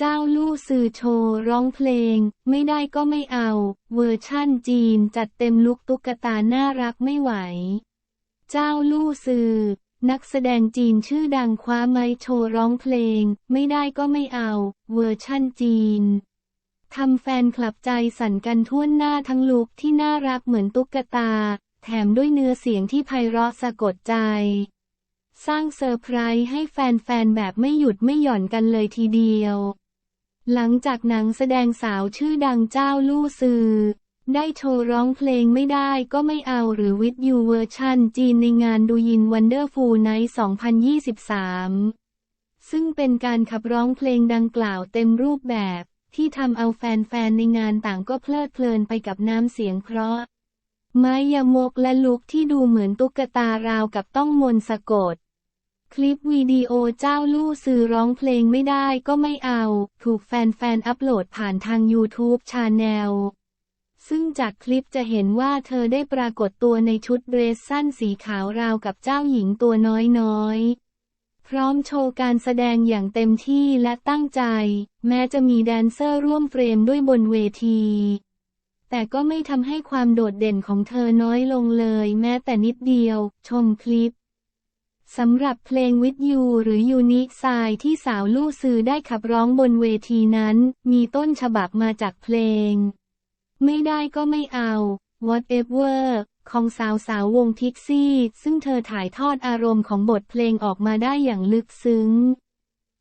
เจ้าลู่ซือโชว์ร้องเพลง ไม่ได้ก็ไม่เอา เวอร์ชั่นจีนจัดเต็มลุกตุ๊กตาน่ารักไม่ไหว เจ้าลู่ซือนักแสดงจีนชื่อดังคว้าไม้โชว์ร้องเพลง ไม่ได้ก็ไม่เอา เวอร์ชั่นจีนทำแฟนคลับใจสั่นกันทั่วหน้าทั้งลุกที่น่ารักเหมือนตุ๊กตา แถมด้วยเนื้อเสียงที่ไพเราะสะกดใจ สร้างเซอร์ไพรส์ให้แฟนๆแบบไม่หยุดไม่หย่อนกันเลยทีเดียว หลังจากหนังแสดงสาวชื่อดังเจ้าลู่ซือ ได้โชว์ร้องเพลงไม่ได้ก็ไม่เอาหรือวิดยูเวอร์ชันจีนในงานดูยินวันเดอร์ฟูลไนท์2023 ซึ่งเป็นการขับร้องเพลงดังกล่าวเต็มรูปแบบ ที่ทำเอาแฟนๆ ในงานต่างก็เพลิดเพลินไปกับน้ำเสียงเพราะ ไม้ยมกและลุกที่ดูเหมือนตุ๊กตาราวกับต้องมนต์สะกด คลิปวิดีโอเจ้าลู่ซือร้องเพลงไม่ได้ก็ไม่เอา ถูกแฟนๆ อัปโหลดผ่านทาง YouTube ชาแนลซึ่งจากคลิปจะเห็นว่าเธอได้ปรากฏตัวในชุดเดรสสั้นสีขาวราวกับเจ้าหญิงตัวน้อยๆ พร้อมโชว์การแสดงอย่างเต็มที่และตั้งใจ แม้จะมีแดนเซอร์ร่วมเฟรมด้วยบนเวที แต่ก็ไม่ทำให้ความโดดเด่นของเธอน้อยลงเลย แม้แต่นิดเดียว ชมคลิป สำหรับเพลงวิทยูหรือยูนิซายที่สาวลู่ซือได้ขับร้องบนเวทีนั้น มีต้นฉบับมาจากเพลง ไม่ได้ก็ไม่เอา whatever ของสาวสาววงพิกซี่ ซึ่งเธอถ่ายทอดอารมณ์ของบทเพลงออกมาได้อย่างลึกซึ้ง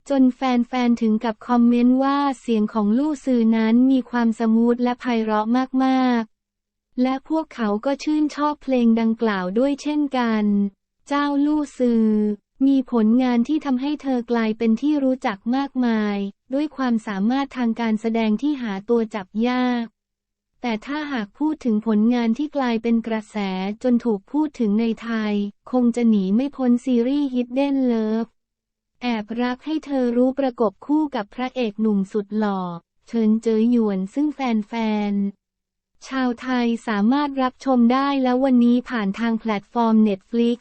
จนแฟนๆ ถึงกับคอมเมนต์ว่าเสียงของลู่ซือนั้นมีความสมูทและไพเราะมากๆ และพวกเขาก็ชื่นชอบเพลงดังกล่าวด้วยเช่นกัน เจ้าลู่ซือ มีผลงานที่ทำให้เธอกลายเป็นที่รู้จักมากมาย ด้วยความสามารถทางการแสดงที่หาตัวจับยาก แต่ถ้าหากพูดถึงผลงานที่กลายเป็นกระแสจนถูกพูดถึงในไทย คงจะหนีไม่พ้นซีรีส์ Hidden Love แอบรักให้เธอรู้ประกบคู่กับพระเอกหนุ่มสุดหล่อเฉินเจอหยวนซึ่งแฟนๆ ชาวไทยสามารถรับชมได้แล้ววันนี้ผ่านทางแพลตฟอร์ม Netflix